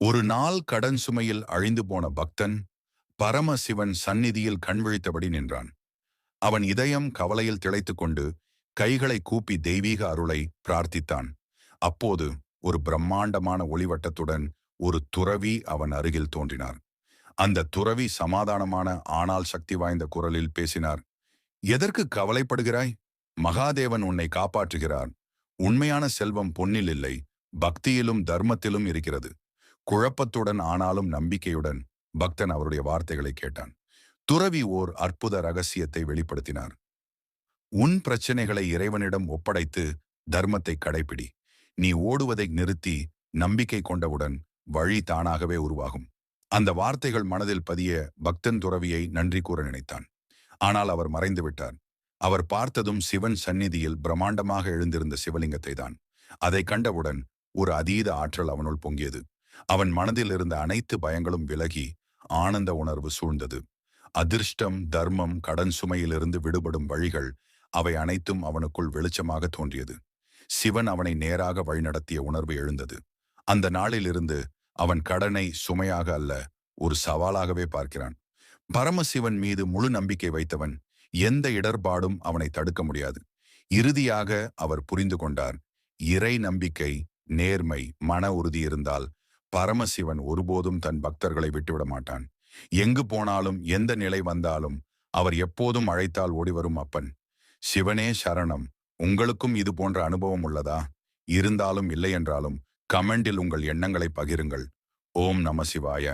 ஒரு நாள் கடன் சுமையில் அழிந்து போன பக்தன் பரமசிவன் சந்நிதியில் கண் விழித்தபடி நின்றான். அவன் இதயம் கவலையில் திளைத்துக் கொண்டு கைகளை கூப்பி தெய்வீக அருளை பிரார்த்தித்தான். அப்போது ஒரு பிரம்மாண்டமான ஒளிவட்டத்துடன் ஒரு துறவி அவன் அருகில் தோன்றினார். அந்த துறவி சமாதானமான ஆனால் சக்தி வாய்ந்த குரலில் பேசினார் எதற்கு கவலைப்படுகிறாய்? மகாதேவன் உன்னை காப்பாற்றுகிறார். உண்மையான செல்வம் பொன்னில் இல்லை பக்தியிலும் தர்மத்திலும் இருக்கிறது. குழப்பத்துடன் ஆனாலும் நம்பிக்கையுடன் பக்தன் அவருடைய வார்த்தைகளை கேட்டான். துறவி ஓர் அற்புத ரகசியத்தை வெளிப்படுத்தினார். உன் பிரச்சனைகளை இறைவனிடம் ஒப்படைத்து தர்மத்தை கடைப்பிடி. நீ ஓடுவதை நிறுத்தி நம்பிக்கை கொண்டவுடன் வழி தானாகவே உருவாகும். அந்த வார்த்தைகள் மனதில் பதிய பக்தன் துறவியை நன்றி கூற நினைத்தான். ஆனால் அவர் மறைந்து விட்டார். அவர் பார்த்ததும் சிவன் சந்நிதியில் பிரம்மாண்டமாக எழுந்திருந்த சிவலிங்கத்தை தான் அதை கண்டவுடன் ஒரு அதீத ஆற்றல் அவனுள் பொங்கியது. அவன் மனதில் இருந்த அனைத்து பயங்களும் விலகி ஆனந்த உணர்வு சூழ்ந்தது. அதிர்ஷ்டம் தர்மம் கடன் சுமையிலிருந்து விடுபடும் வழிகள் அவை அனைத்தும் அவனுக்குள் வெளிச்சமாக தோன்றியது. சிவன் அவனை நேராக வழிநடத்திய உணர்வு எழுந்தது. அந்த நாளிலிருந்து அவன் கடனை சுமையாக அல்ல ஒரு சவாலாகவே பார்க்கிறான். பரமசிவன் மீது முழு நம்பிக்கை வைத்தவன் எந்த இடர்பாடும் அவனை தடுக்க முடியாது. இறுதியாக அவர் புரிந்து கொண்டார் இறை நம்பிக்கை நேர்மை மன உறுதி இருந்தால் பரமசிவன் ஒருபோதும் தன் பக்தர்களை விட்டுவிட மாட்டான். எங்கு போனாலும் எந்த நிலை வந்தாலும் அவர் எப்போதும் அழைத்தால் ஓடிவரும் அப்பன். சிவனே சரணம் உங்களுக்கும் இது போன்ற அனுபவம் உள்ளதா? இருந்தாலும் இல்லை என்றாலும் கமெண்டில் உங்கள் எண்ணங்களை பகிருங்கள். ஓம் நம சிவாய.